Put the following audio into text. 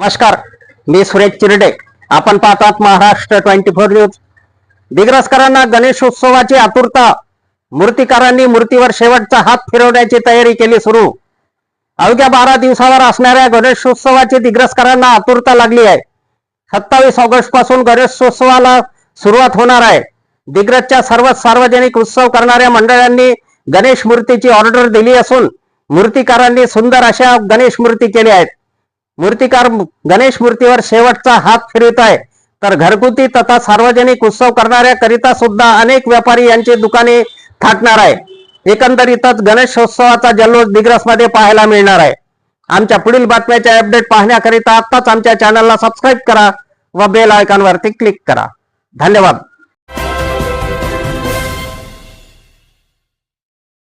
नमस्कार मी सुरेश चिरडे. आपण पाहतात महाराष्ट्र ट्वेंटी फोर न्यूज. दिग्रसकरांना गणेशोत्सवाची आतुरता मूर्तिकारांनी मूर्तीवर शेवटचा हात फिरवण्याची तयारी केली सुरू. अवघ्या बारा दिवसावर असणाऱ्या गणेशोत्सवाची दिग्रसकरांना आतुरता लागली आहे. सत्तावीस ऑगस्टपासून गणेशोत्सवाला सुरुवात होणार आहे. दिग्रजच्या सर्व सार्वजनिक उत्सव करणाऱ्या मंडळांनी गणेश मूर्तीची ऑर्डर दिली असून मूर्तिकारांनी सुंदर अशा गणेश मूर्ती केल्या आहेत. मूर्तिकार गणेश मूर्तीवर शेवटचा हात फिरवित आहे तर घरगुती तथा सार्वजनिक उत्सव करणाऱ्या करिता सुद्धा अनेक व्यापारी यांची दुकाने थाटणार आहे एकंदरीतच गणेशोत्सवाचा जल्लोष दिग्रसमध्ये पाहायला मिळणार आहे. आमच्या पुढील बातम्याच्या अपडेट पाहण्याकरिता आत्ताच आमच्या चॅनलला सबस्क्राईब करा व बेल आयकॉनवरती क्लिक करा. धन्यवाद.